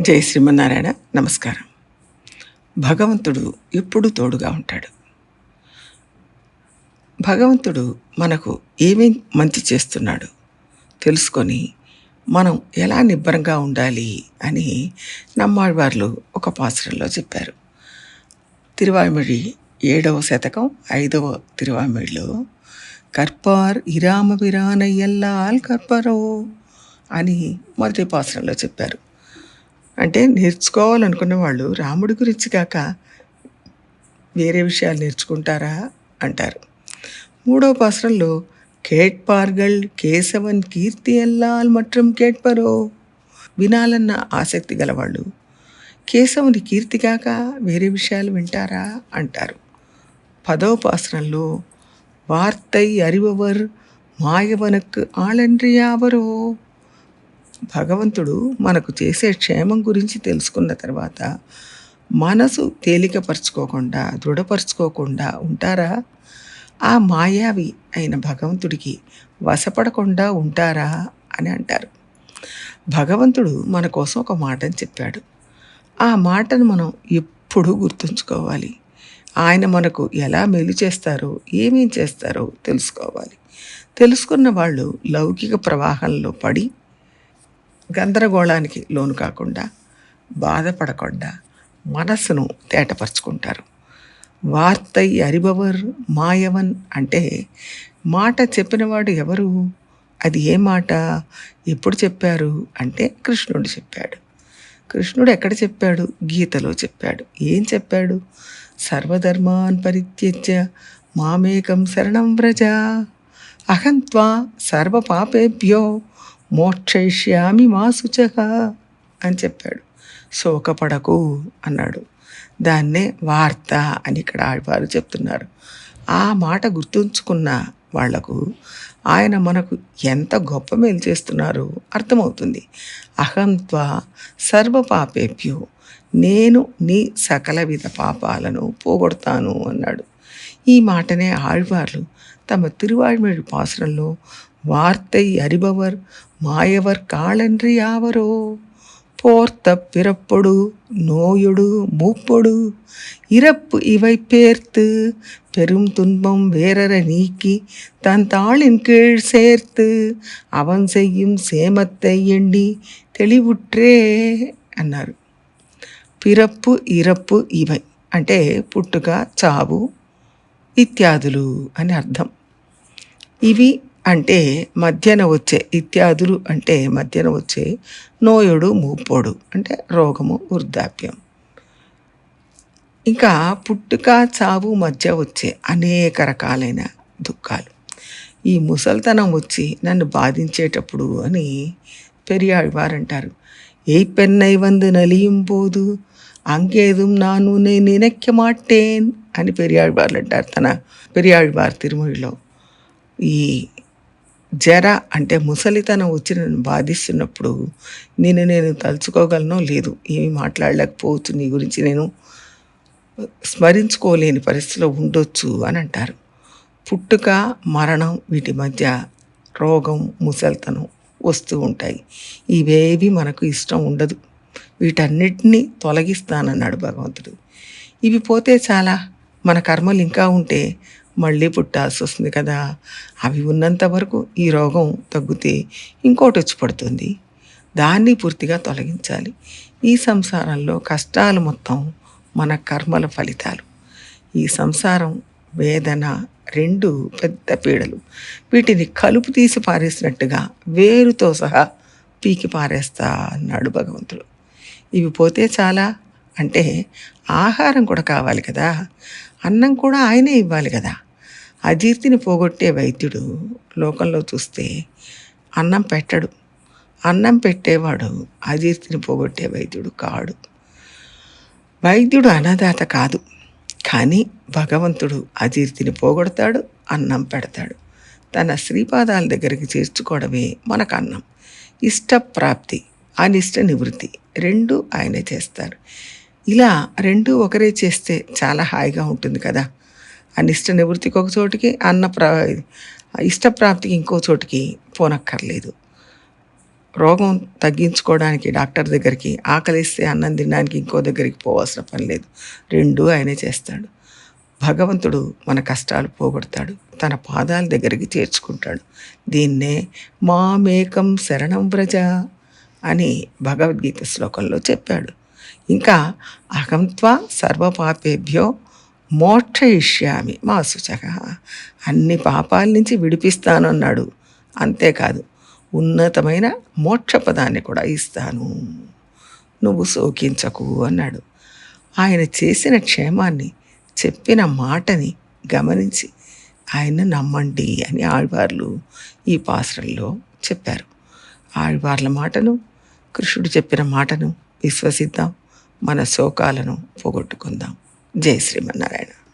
జై శ్రీమన్నారాయణ. నమస్కారం. భగవంతుడు ఎప్పుడు తోడుగా ఉంటాడు. భగవంతుడు మనకు ఏమేం మంచి చేస్తున్నాడు తెలుసుకొని మనం ఎలా నిబ్బరంగా ఉండాలి అని నమ్మాళ్వార్లు ఒక పాసరంలో చెప్పారు. తిరువామిడి ఏడవ శతకం ఐదవ తిరువామిడిలో కర్పార్ ఇరామ విరానయ్యల్లాల్ కర్పరో అని మొదటి పాసరంలో చెప్పారు. అంటే నేర్చుకోవాలనుకున్న వాళ్ళు రాముడి గురించి కాక వేరే విషయాలు నేర్చుకుంటారా అంటారు మూడో పాసరంలో కేట్పార్గల్ కేశవన్ కీర్తి ఎల్లాల్ మట్రం కేట్పరో వినాలన్న ఆసక్తి గలవాళ్ళు కేశవుని కీర్తి కాక వేరే విషయాలు వింటారా అంటారు పదవ పాసరంలో వార్తై அறிபவர் మాయవనకు ఆళండ్రియావరో భగవంతుడు మనకు చేసే క్షేమం గురించి తెలుసుకున్న తర్వాత మనసు తేలికపరచుకోకుండా దృఢపరచుకోకుండా ఉంటారా? ఆ మాయావి అయిన భగవంతుడికి వశపడకుండా ఉంటారా అని అంటారు. భగవంతుడు మన కోసం ఒక మాటని చెప్పాడు. ఆ మాటను మనం ఎప్పుడూ గుర్తుంచుకోవాలి. ఆయన మనకు ఎలా మేలు చేస్తారో ఏమేం చేస్తారో తెలుసుకోవాలి. తెలుసుకున్న వాళ్ళు లౌకిక ప్రవాహంలో పడి గందరగోళానికి లోను కాకుండా బాధపడకుండా మనస్సును తేటపరుచుకుంటారు. వార్తై అరిబవర్ మాయవన్ అంటే మాట చెప్పినవాడు ఎవరు? అది ఏ మాట? ఎప్పుడు చెప్పారు? అంటే కృష్ణుడు చెప్పాడు. కృష్ణుడు ఎక్కడ చెప్పాడు? గీతలో చెప్పాడు. ఏం చెప్పాడు? సర్వధర్మాన్ పరిత్యజ్య మామేకం శరణం వ్రజ. అహంత్వా సర్వపాపేభ్యో మోక్షయిష్యామి మా శుచహ అని చెప్పాడు. శోకపడకు అన్నాడు. దాన్నే వార్త అని ఇక్కడ ఆడవారు చెప్తున్నారు. ఆ మాట గుర్తుంచుకున్న వాళ్ళకు ఆయన మనకు ఎంత గొప్ప మేలు చేస్తున్నారో అర్థమవుతుంది. అహంత్వ సర్వపాపేభ్యో నేను నీ సకల విధ పాపాలను పోగొడతాను అన్నాడు. ఈ మాటనే ఆళ్వార్లు తమ తిరువాళ్మేడు పాసరంలో వార్తై అరిబవర్ మాయవర్ కాళండ్రి ఆవరో போர்த்த பிறப்பொடு நோயொடு மூப்பொடு இறப்பு இவை பேர்த்து பெரும் துன்பம் வேறற நீக்கி தன் தாளின் கீழ் சேர்த்து அவன் செய்யும் சேமத்தை எண்ணி தெளிவுற்றே అన్నారు పిరప్పు ఇరప్పు ఇవై అంటే పుట్టుక చావు ఇత్యాదులు అని అర్థం ఇవి అంటే మధ్యన వచ్చే ఇత్యాదులు అంటే మధ్యన వచ్చే నోయుడు మూపోడు అంటే రోగము వృద్ధాప్యం. ఇంకా పుట్టుక చావు మధ్య వచ్చే అనేక రకాలైన దుఃఖాలు. ఈ ముసల్తనం వచ్చి నన్ను బాధించేటప్పుడు అని పెరియాడు అంటారు. ఏ పెన్నై వందు నలియం పోదు అంగేదుం నాను నేను నినక్య మాటేన్ అని పెరియాడివార్లు అంటారు తన పెరియాడివారు తిరుమలలో. ఈ జర అంటే ముసలితనం వచ్చి నన్ను బాధిస్తున్నప్పుడు నేను నేను తలుచుకోగలను లేదు ఏమి మాట్లాడలేకపోవచ్చు. నీ గురించి నేను స్మరించుకోలేని పరిస్థితిలో ఉండొచ్చు అని అంటారు. పుట్టుక మరణం వీటి మధ్య రోగం ముసలితనం వస్తూ ఉంటాయి. ఇవేవి మనకు ఇష్టం ఉండదు. వీటన్నిటినీ తొలగిస్తానన్నాడు భగవంతుడు. ఇవి పోతే చాలా మన కర్మలు ఇంకా ఉంటే మళ్ళీ పుట్టాల్సి వస్తుంది కదా. అవి ఉన్నంత వరకు ఈ రోగం తగ్గితే ఇంకోటి వచ్చి పడుతుంది. దాన్ని పూర్తిగా తొలగించాలి. ఈ సంసారంలో కష్టాలు మొత్తం మన కర్మల ఫలితాలు. ఈ సంసారం వేదన రెండు పెద్ద పీడలు. వీటిని కలుపు తీసి పారేసినట్టుగా వేరుతో సహా పీకి పారేస్తా అన్నాడు భగవంతుడు. ఇవి పోతే చాలా అంటే ఆహారం కూడా కావాలి కదా. అన్నం కూడా ఆయనే ఇవ్వాలి కదా. అజీర్తిని పోగొట్టే వైద్యుడు లోకంలో చూస్తే అన్నం పెట్టడు. అన్నం పెట్టేవాడు అజీర్తిని పోగొట్టే వైద్యుడు కాడు. వైద్యుడు అన్నదాత కాదు. కానీ భగవంతుడు అజీర్తిని పోగొడతాడు అన్నం పెడతాడు. తన శ్రీపాదాల దగ్గరికి చేర్చుకోవడమే మనకు అన్నం ఇష్టప్రాప్తి అనిష్ట నివృత్తి రెండు ఆయనే చేస్తారు. ఇలా రెండు ఒకరే చేస్తే చాలా హాయిగా ఉంటుంది కదా. అనిష్ట నివృత్తికి ఒక చోటికి అన్న ప్రా ఇష్టప్రాప్తికి ఇంకో చోటికి పోనక్కర్లేదు. రోగం తగ్గించుకోవడానికి డాక్టర్ దగ్గరికి ఆకలిస్తే అన్నం తినడానికి ఇంకో దగ్గరికి పోవాల్సిన పని లేదు. రెండూ ఆయనే చేస్తాడు. భగవంతుడు మన కష్టాలు పోగొడతాడు. తన పాదాల దగ్గరికి చేర్చుకుంటాడు. దీన్నే మామేకం శరణం వ్రజ అని భగవద్గీత శ్లోకంలో చెప్పాడు. ఇంకా అహంత్వా సర్వపాపేభ్యో మోక్షయిష్యామి. మా శుచక. అన్ని పాపాల నుంచి విడిపిస్తాను అన్నాడు అంతేకాదు ఉన్నతమైన మోక్ష పదాన్ని కూడా ఇస్తాను. నువ్వు శోకించకు అన్నాడు. ఆయన చేసిన క్షేమాన్ని చెప్పిన మాటని గమనించి ఆయన నమ్మండి అని ఆళ్వార్లు ఈ పాసరంలో చెప్పారు. ఆళ్వార్ల మాటను కృష్ణుడు చెప్పిన మాటను విశ్వసిద్దాం. మన శోకాలను పోగొట్టుకుందాం. జై శ్రీమన్నారాయణ.